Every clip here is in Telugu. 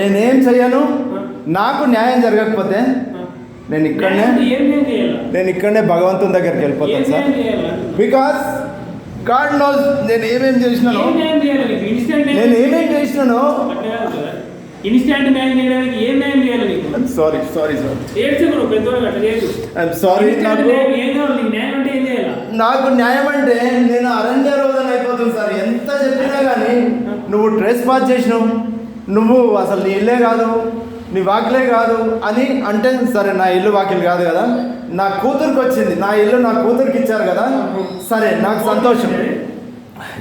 నేనేం చెయ్యను? నాకు న్యాయం జరగకపోతే నేను ఇక్కడనే నేను ఇక్కడనే భగవంతుని దగ్గరికి వెళ్ళిపోతాను సార్. బికాస్ గాడ్ నోస్ నేను ఏమేం చేసినాను. నేను ఏమేం చేసినాను. ఇన్స్టెంట్ న్యాయం చేయడానికి ఏం న్యాయం చేయాలి నీకు? సారీ సారీ సార్ ఏడ్చు నువ్వు పెద్దవాళ్ళు అట్లా చేయదు ఐఎమ్ సారీ Instant నాకు న్యాయం ఏం కావాలి నీకు న్యాయం అంటే ఏం చేయాలి? నాకు న్యాయం అంటే నేను అరణ్య రోజున అయిపోతుంది సార్. ఎంత చెప్పినా కానీ నువ్వు డ్రెస్ పాస్ చేసినావు. నువ్వు అసలు నీ ఇల్లే కాదు నీ వాకిలే కాదు అని అంటే సరే నా ఇల్లు వాకిలు కాదు కదా. నా కూతురికి వచ్చింది నా ఇల్లు నా కూతురికి ఇచ్చారు కదా. సరే నాకు సంతోషం.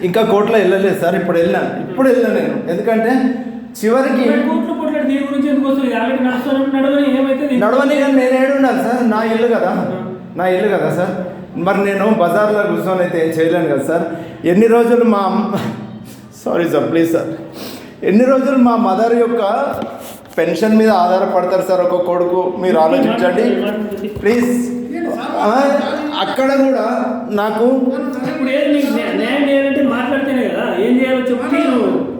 ఇంకా కోర్టులో వెళ్ళలేదు సార్ ఇప్పుడు వెళ్ళాను. ఇప్పుడు వెళ్ళాను నేను. ఎందుకంటే చివరికి నడవని కానీ నేను ఏడు ఉండాలి సార్. నా ఇల్లు కదా. నా ఇల్లు కదా సార్. మరి నేను బజార్లో కూర్చొని అయితే ఏం చేయలేను కదా సార్. ఎన్ని రోజులు మా సారీ సార్ ప్లీజ్ సార్. ఎన్ని రోజులు మా మదర్ యొక్క పెన్షన్ మీద ఆధారపడతారు సార్? ఒక కొడుకు మీరు ఆలోచించండి. ప్లీజ్ అక్కడ కూడా నాకు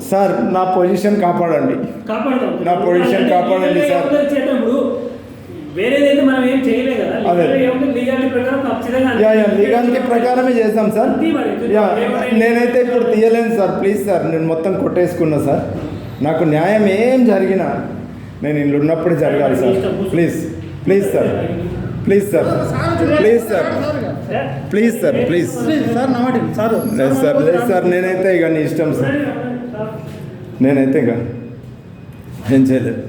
సార్ నా పొజిషన్ కాపాడండి. నా పొజిషన్ కాపాడండి సార్. ఏముందో చేద్దాం వేరేదైతే మనం ఏం చేయలే కదా అదే. లీగాలిటీ ప్రకారం ఖచ్చితంగా యా యా లీగాలిటీ ప్రకారమే చేస్తాం సార్. యా నేనైతే ఇప్పుడు తీయలేను సార్. ప్లీజ్ సార్ నేను మొత్తం కొట్టేసుకున్నా సార్. నాకు న్యాయం ఏం జరిగినా నేను ఇల్లు ఉన్నప్పుడు జరగాలి sir. Please please sir. Please sir. Please sir. Please sir please. Sir sir లేదు సార్ లేదు సార్ నేనైతే ఇక నీ ఇష్టం సార్. నేనైతే ఇక ఏం చేయలేదు.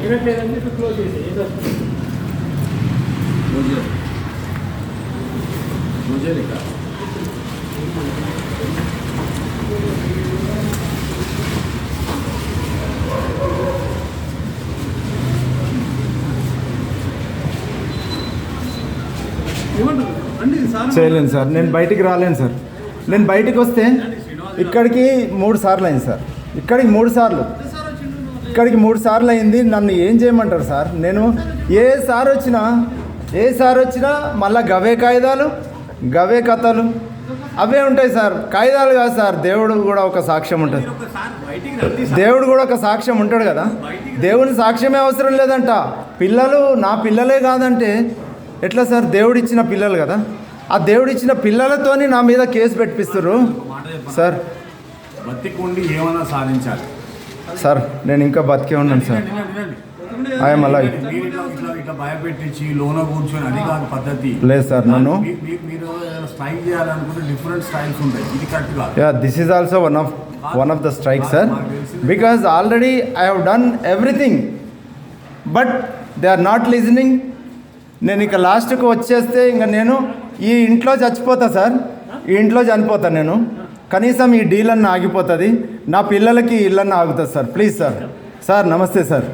వినట్లేదంటే ఇప్పుడు క్లోజ్ చేసి ఏదో ఏమంటారు అండి సార్ చేయలేను సార్. నేను బయటికి రాలేను సార్. నేను బయటికి వస్తే ఇక్కడికి మూడు సార్లు అయింది సార్. ఇక్కడికి మూడు సార్లు. ఇక్కడికి మూడు సార్లు అయింది. నన్ను ఏం చేయమంటారు సార్? నేను ఏ సార్ వచ్చినా ఏ సార్ వచ్చినా మళ్ళా గవే కాగితాలు గవే కథలు అవే ఉంటాయి సార్. కాగితాలు కాదు సార్. దేవుడు కూడా ఒక సాక్ష్యం ఉంటుంది. దేవుడు కూడా ఒక సాక్ష్యం ఉంటాడు కదా. దేవుని సాక్ష్యమే అవసరం లేదంట. పిల్లలు నా పిల్లలే కాదంటే ఎట్లా సార్? దేవుడు ఇచ్చిన పిల్లలు కదా. ఆ దేవుడు ఇచ్చిన పిల్లలతోని నా మీద కేసు పెట్టిస్తారు సార్ బతికుండి ఏమైనా సాధించాలి. సార్ నేను ఇంకా బతికే ఉన్నాను సార్. ఐఎమ్ ఇట్లా భయపెట్టించి లోన కూర్చొని అది కాదు పద్ధతి. లేదు సార్, నన్ను- మీరు స్టైల్ చేయాలనుకుంటే డిఫరెంట్ స్టైల్స్ ఉంటాయి. ఇది కరెక్ట్ కాదు. Yeah this is also one of one of the strike sir because already I have done everything but they are not listening నేను ఇక లాస్ట్కి వచ్చేస్తే ఇంకా నేను ఈ ఇంట్లో చచ్చిపోతా సార్ ఈ ఇంట్లో చనిపోతాను నేను. కనీసం ఈ డీల్ అన్న ఆగిపోతుంది. నా పిల్లలకి ఇల్లన్న ఆగుతుంది సార్. Please sir. సార్ నమస్తే సార్.